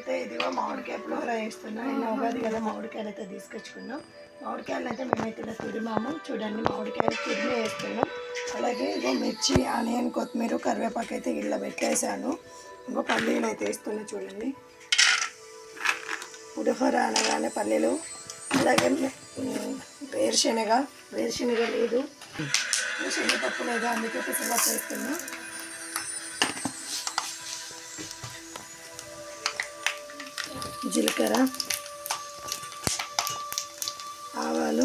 అయితే ఇదిగో మామిడికాయ పులిహోర వేస్తున్నా నేను ఉగాది కదా మామిడికాయలు అయితే తీసుకొచ్చుకున్నాం. మామిడికాయలు అయితే మేమైతే ఇలా తురిమాము. చూడండి మామిడికాయలు తురిమి వేస్తున్నాం అలాగే ఇగో మిర్చి ఆనియన్ కొత్తిమీర కరివేపాకు అయితే ఇళ్ళ పెట్టేశాను. ఇంకో పల్లీలు అయితే వేస్తున్నా చూడండి. పులిహోర అనగానే పల్లీలు. అలాగే వేరుశెనగ. వేరుశెనగ లేదు. శనగపప్పు లేదు అందుకే పెసరపప్పు చేస్తున్నాం జీలకర్ర ఆవాలు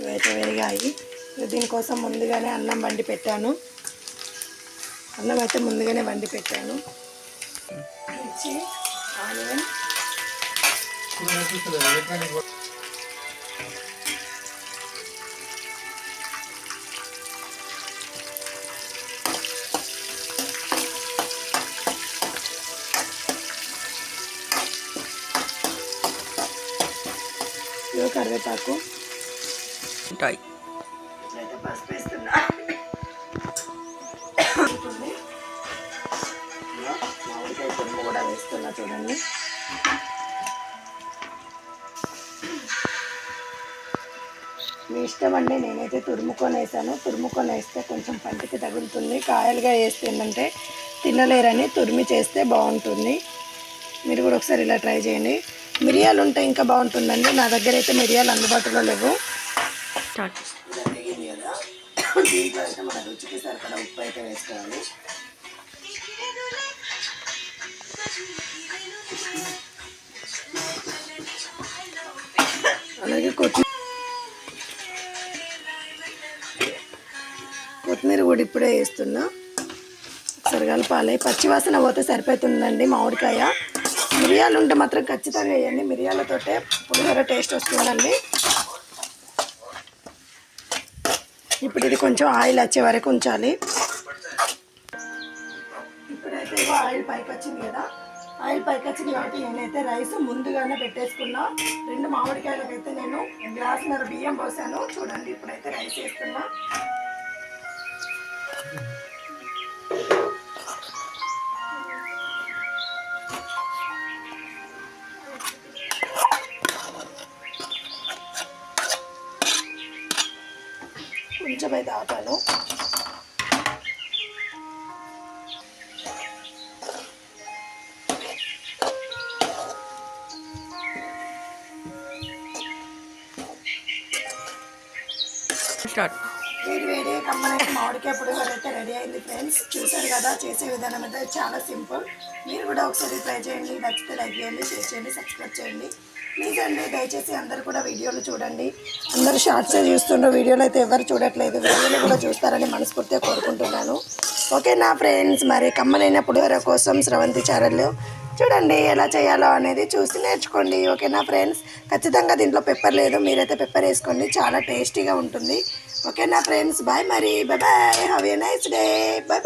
ఇవైతే వేగాయి దీనికోసం ముందుగానే అన్నం వండి పెట్టాను. అన్నం అయితే ముందుగానే వండి పెట్టాను. మిర్చి ఆనియన్. ఇవి కరివేపాకు. ఉంటాయి. ఇట్లయితే పసుపు వేస్తున్నా. ఉంటుంది. ఇదిగో మామిడికాయ తురుము కూడా వేస్తున్నా చూడండి. మీ ఇష్టం అండి నేనైతే తురుముకొని వేసాను. తురుముకొని వేస్తే కొంచెం పంటికి తగులుతుంది. కాయలుగా వేస్తే ఏంటంటే తినలేరని తురిమి చేస్తే బాగుంటుంది. మీరు కూడా ఒకసారి ఇలా ట్రై చేయండి. మిరియాలు ఉంటే ఇంకా బాగుంటుందండి. నా దగ్గర అయితే మిరియాలు అందుబాటులో లేవు. రుచికి సరిపడా ఉప్పు అయితే వేసుకోవాలి అలాగే కొత్తిమీర కొత్తిమీర కూడా ఇప్పుడే వేస్తున్నా. ఒకసారి కలపాలి పచ్చివాసన పోతే సరిపోతుందండి మామిడికాయ. మిరియాలు ఉంటే మాత్రం ఖచ్చితంగా వేయండి. మిరియాలతోటే పులిహోర టేస్ట్ వస్తుందండి. ఇప్పుడు ఇది కొంచెం ఆయిల్ వచ్చే వరకు ఉంచాలి. ఇప్పుడైతే ఆయిల్ పైకి వచ్చింది కదా. ఆయిల్ పైకి వచ్చింది కాబట్టి నేనైతే రైస్ ముందుగానే పెట్టేసుకున్నా. రెండు మామిడికాయలకైతే నేను గ్లాసున్నర బియ్యం పోసాను. చూడండి ఇప్పుడైతే రైస్ వేస్తున్నా. కొంచెం అయితే ఆపాను స్టార్ట్ వేడి వేడి కమ్మనైతే మామిడికాయ పులిహోర అయితే రెడీ అయింది ఫ్రెండ్స్. చూసారు కదా చేసే విధానం అయితే చాలా సింపుల్. మీరు కూడా ఒకసారి ట్రై చేయండి నచ్చితే లైక్ చేయండి షేర్ చేయండి సబ్స్క్రైబ్ చేయండి. ప్లీజ్ అండి దయచేసి అందరు కూడా వీడియోలు చూడండి. అందరూ షార్ట్సే చూస్తుండ్రు వీడియోలు అయితే ఎవరు చూడట్లేదు. వీడియోలు కూడా చూస్తారని మనస్ఫూర్తిగా కోరుకుంటున్నాను. ఓకే నా ఫ్రెండ్స్ మరి కమ్మలైన పులిహోర కోసం స్రవంతి ఛానల్లో చూడండి ఎలా చేయాలో అనేది చూసి నేర్చుకోండి ఓకేనా ఫ్రెండ్స్? ఖచ్చితంగా దీంట్లో పెప్పర్ లేదు మీరైతే పెప్పర్ వేసుకోండి చాలా టేస్టీగా ఉంటుంది. ఓకేనా ఫ్రెండ్స్? బాయ్ మరి. Bye bye have a nice day bye